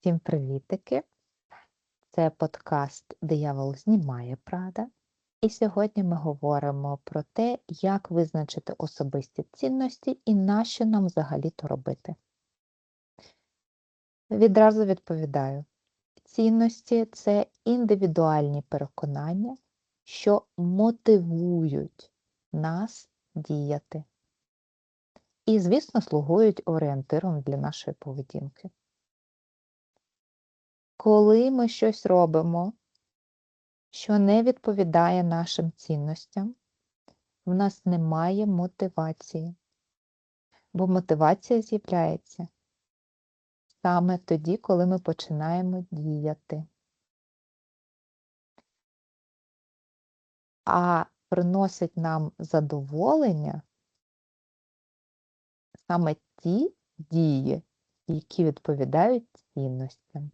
Всім привітики! Це подкаст Диявол знімає Прада. І сьогодні ми говоримо про те, як визначити особисті цінності і на що нам взагалі то робити. Відразу відповідаю: цінності це індивідуальні переконання, що мотивують нас діяти. І, звісно, слугують орієнтиром для нашої поведінки. Коли ми щось робимо, що не відповідає нашим цінностям, в нас немає мотивації, бо мотивація з'являється саме тоді, коли ми починаємо діяти. А приносить нам задоволення саме ті дії, які відповідають цінностям.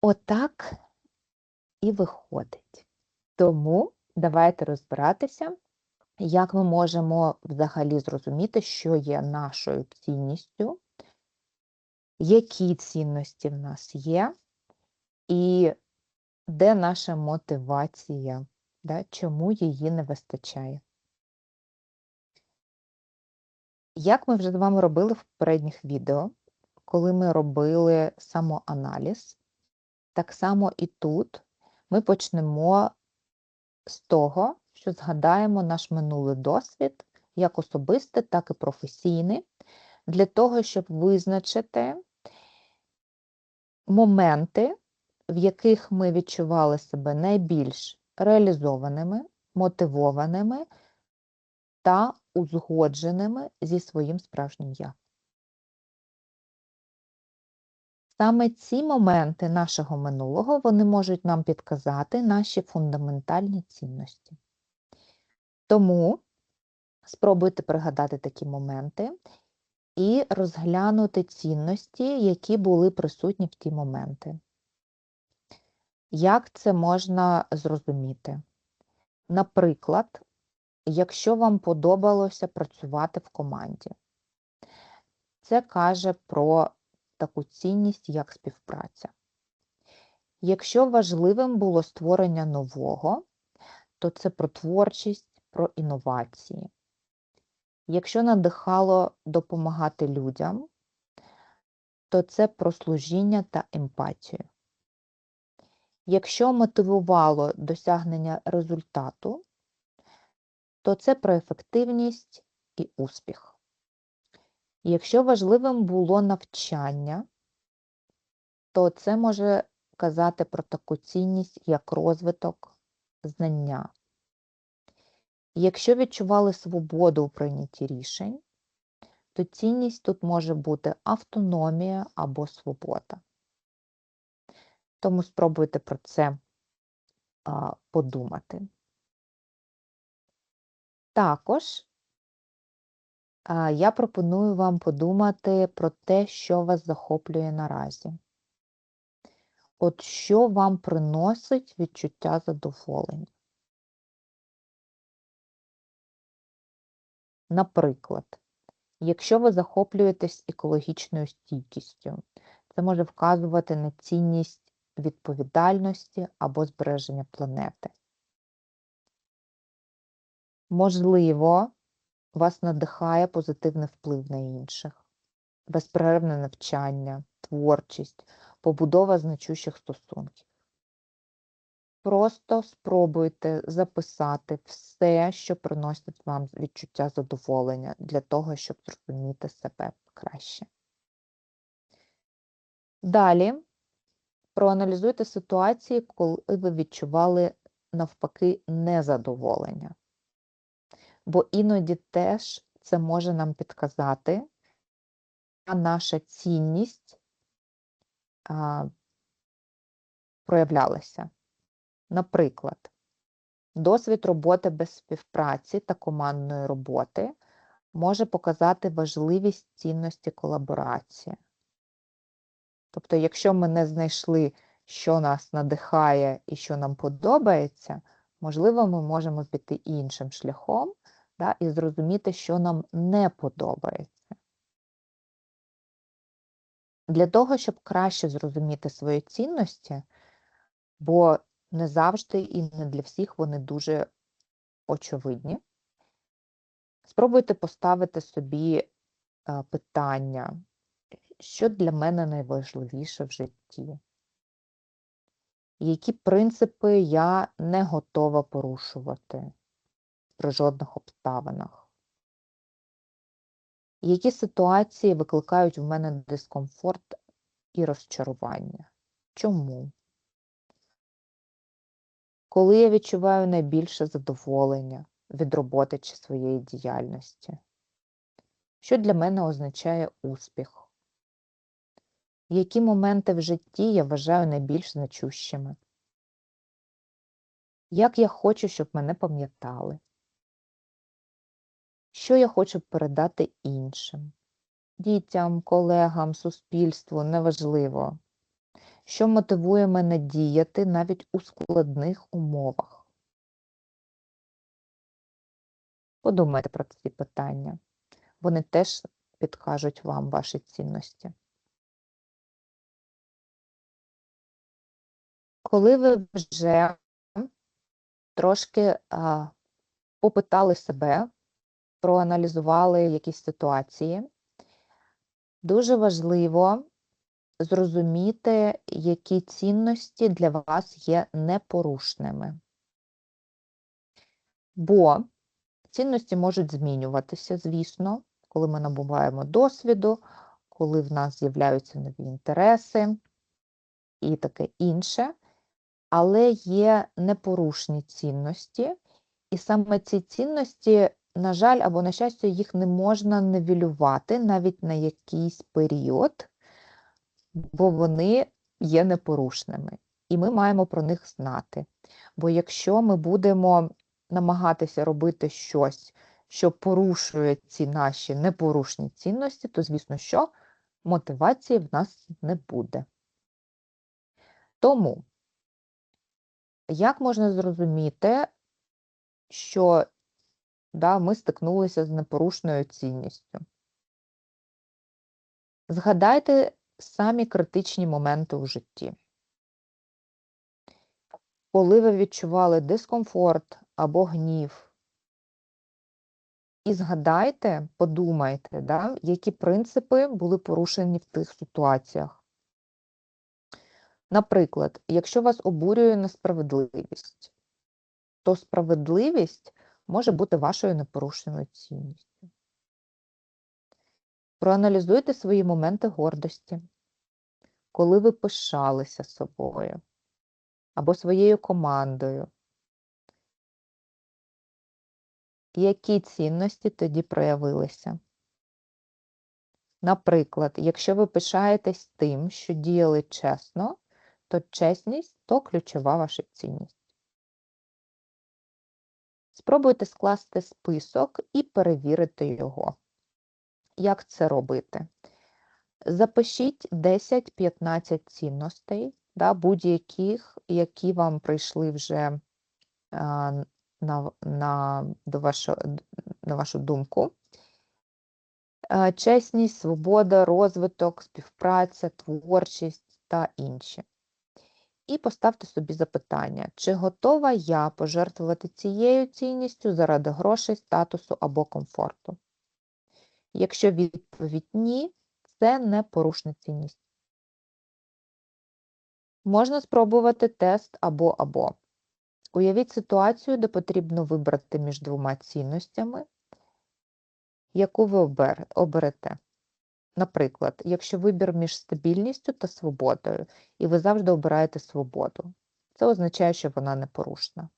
Отак і виходить. Тому давайте розбиратися, як ми можемо взагалі зрозуміти, що є нашою цінністю, які цінності в нас є, і де наша мотивація, да, чому її не вистачає. Як ми вже з вами робили в попередніх відео, коли ми робили самоаналіз, так само і тут ми почнемо з того, що згадаємо наш минулий досвід, як особистий, так і професійний, для того, щоб визначити моменти, в яких ми відчували себе найбільш реалізованими, мотивованими та узгодженими зі своїм справжнім я. Саме ці моменти нашого минулого вони можуть нам підказати наші фундаментальні цінності. Тому спробуйте пригадати такі моменти і розглянути цінності, які були присутні в ті моменти. Як це можна зрозуміти? Наприклад, якщо вам подобалося працювати в команді, це каже про таку цінність, як співпраця. Якщо важливим було створення нового, то це про творчість, про інновації. Якщо надихало допомагати людям, то це про служіння та емпатію. Якщо мотивувало досягнення результату, то це про ефективність і успіх. Якщо важливим було навчання, то це може казати про таку цінність, як розвиток знання. Якщо відчували свободу у прийнятті рішень, то цінність тут може бути автономія або свобода. Тому спробуйте про це подумати. Також я пропоную вам подумати про те, що вас захоплює наразі. От що вам приносить відчуття задоволення. Наприклад, якщо ви захоплюєтесь екологічною стійкістю, це може вказувати на цінність відповідальності або збереження планети. Можливо, вас надихає позитивний вплив на інших, безперервне навчання, творчість, побудова значущих стосунків. Просто спробуйте записати все, що приносить вам відчуття задоволення для того, щоб зрозуміти себе краще. Далі проаналізуйте ситуації, коли ви відчували навпаки незадоволення бо іноді теж це може нам підказати, а наша цінність а, проявлялася. Наприклад, досвід роботи без співпраці та командної роботи може показати важливість цінності колаборації. Тобто, якщо ми не знайшли, що нас надихає і що нам подобається, можливо, ми можемо піти іншим шляхом да, і зрозуміти, що нам не подобається. Для того, щоб краще зрозуміти свої цінності, бо не завжди і не для всіх вони дуже очевидні, спробуйте поставити собі е, питання, що для мене найважливіше в житті, які принципи я не готова порушувати при жодних обставинах. Які ситуації викликають в мене дискомфорт і розчарування? Чому? Коли я відчуваю найбільше задоволення від роботи чи своєї діяльності? Що для мене означає успіх? Які моменти в житті я вважаю найбільш значущими? Як я хочу, щоб мене пам'ятали? Що я хочу передати іншим? Дітям, колегам, суспільству неважливо. Що мотивує мене діяти навіть у складних умовах? Подумайте про ці питання. Вони теж підкажуть вам ваші цінності. Коли ви вже трошки а, попитали себе, проаналізували якісь ситуації, дуже важливо зрозуміти, які цінності для вас є непорушними. Бо цінності можуть змінюватися, звісно, коли ми набуваємо досвіду, коли в нас з'являються нові інтереси і таке інше але є непорушні цінності, і саме ці цінності, на жаль, або, на щастя, їх не можна невілювати навіть на якийсь період, бо вони є непорушними. І ми маємо про них знати. Бо якщо ми будемо намагатися робити щось, що порушує ці наші непорушні цінності, то, звісно, що мотивації в нас не буде. Тому як можна зрозуміти, що да, ми стикнулися з непорушною цінністю? Згадайте самі критичні моменти у житті. Коли ви відчували дискомфорт або гнів, і згадайте, подумайте, да, які принципи були порушені в тих ситуаціях. Наприклад, якщо вас обурює несправедливість, то справедливість може бути вашою непорушеною цінністю. Проаналізуйте свої моменти гордості, коли ви пишалися собою або своєю командою. Які цінності тоді проявилися? Наприклад, якщо ви пишаєтесь тим, що діяли чесно, то чесність то ключова ваша цінність. Спробуйте скласти список і перевірити його. Як це робити? Запишіть 10-15 цінностей, да, будь-яких, які вам прийшли вже а, на на, до вашу, на вашу думку. Чесність, свобода, розвиток, співпраця, творчість та інші. І поставте собі запитання, чи готова я пожертвувати цією цінністю заради грошей, статусу або комфорту? Якщо відповідь ні, це не порушна цінність. Можна спробувати тест або-або. Уявіть ситуацію, де потрібно вибрати між двома цінностями, яку ви оберете. Наприклад, якщо вибір між стабільністю та свободою, і ви завжди обираєте свободу, це означає, що вона непорушна.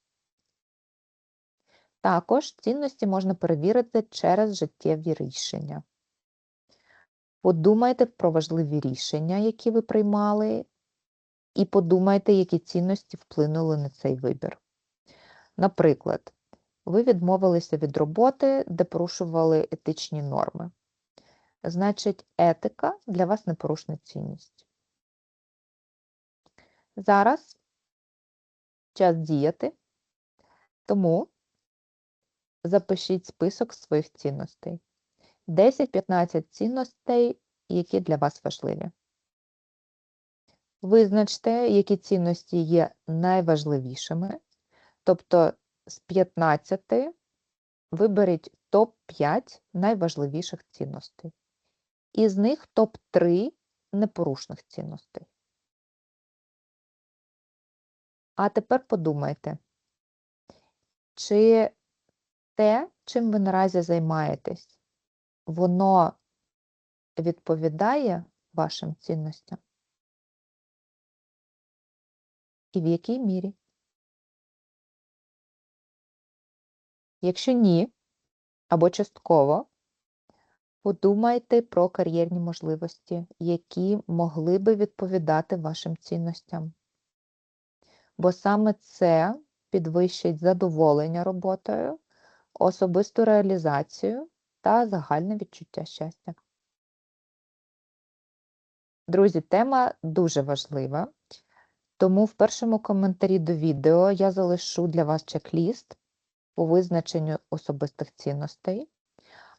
Також цінності можна перевірити через життєві рішення. Подумайте про важливі рішення, які ви приймали, і подумайте, які цінності вплинули на цей вибір. Наприклад, ви відмовилися від роботи, де порушували етичні норми. Значить, етика для вас непорушна цінність. Зараз час діяти, тому запишіть список своїх цінностей. 10-15 цінностей, які для вас важливі. Визначте, які цінності є найважливішими. Тобто з 15 виберіть топ-5 найважливіших цінностей. Із них топ-3 непорушних цінностей. А тепер подумайте, чи те, чим ви наразі займаєтесь, воно відповідає вашим цінностям? І в якій мірі? Якщо ні, або частково, подумайте про кар'єрні можливості, які могли би відповідати вашим цінностям. Бо саме це підвищить задоволення роботою, особисту реалізацію та загальне відчуття щастя. Друзі, тема дуже важлива, тому в першому коментарі до відео я залишу для вас чек-ліст по визначенню особистих цінностей.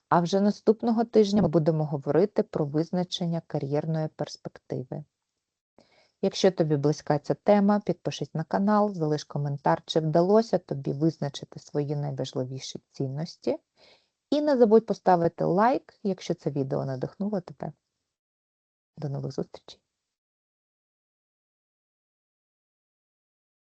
А вже наступного тижня ми будемо говорити про визначення кар'єрної перспективи. Якщо тобі близька ця тема, підпишись на канал, залиш коментар, чи вдалося тобі визначити свої найважливіші цінності. І не забудь поставити лайк, якщо це відео надихнуло тебе. До нових зустрічей!